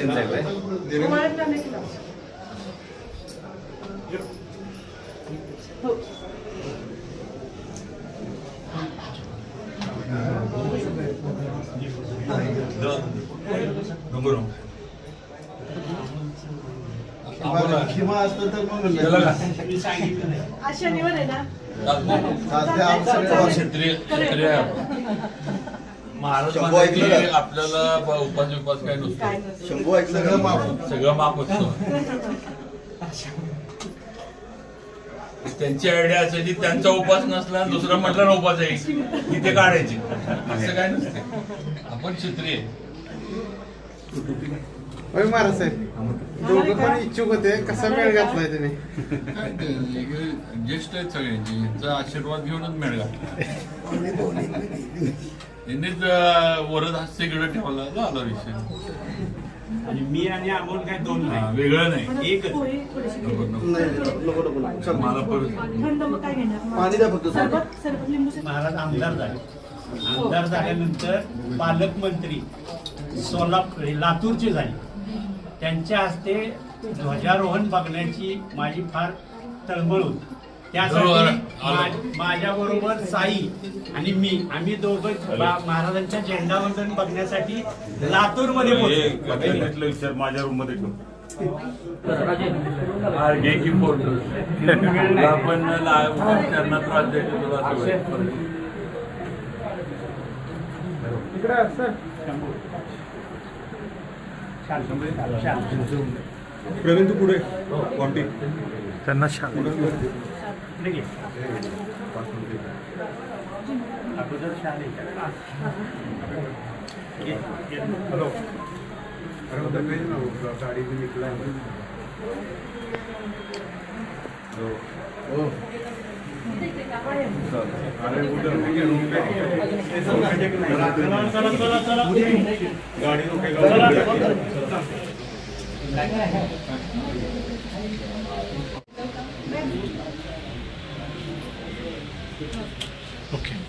निरंजन साहेब आहे शनिवार आहे ना शंभू ऐकलं की? आपल्याला ब- उपास उपास काय नसतो. शंभू ऐकलं का? माफ सगळं माफ असतं त्यांची आयडिया असायची त्यांचा उपास नसला आणि दुसरा म्हटलं ना उपास आहे. की ते काढायचे. असं काय नसते. आपण क्षेत्रीय. आहे. होय महाराज साहेब. दोघं पण इच्छुक होते. कसा मेळ घातलाय तुम्ही? काय ते, ज्येष्ठ आहेत सगळ्यांचे यांचा आशीर्वाद घेऊनच मेळ घातला. त्यांनीच वरद हास्य इकडे ठेवला झाला विषय आणि मी आणि अमोल काय दोन हा, नाही वेगळं नाही एकच. पोहे थोडीशी नको, नको. नाही नको नको नको. चल. मला परत थंड मग काय घेणार पाणी द्या फक्त. सरबत सरबत लिंबू सरबत. महाराज आमदार झाले आमदार झाल्यानंतर पालकमंत्री सोलापूर लातूरचे झाले त्यांच्या हस्ते ध्वजारोहण बघण्याची माझी फार तळमळ होती. त्यासाठी. माझ्या बरोबर साई आणि मी आम्ही दोघं महाराजांच्या झेंडावंदन बघण्यासाठी लातूरमध्ये पोहोचलो. घेतलं विचार माझ्या रूममध्ये. हा. आपण त्यांना त्रास द्यायचा प्रवीण तू पुढे. कॉन्टी. त्यांना शांत. अगोदर शाळे गाडी निघलाय चला चला चला गाडी नको चला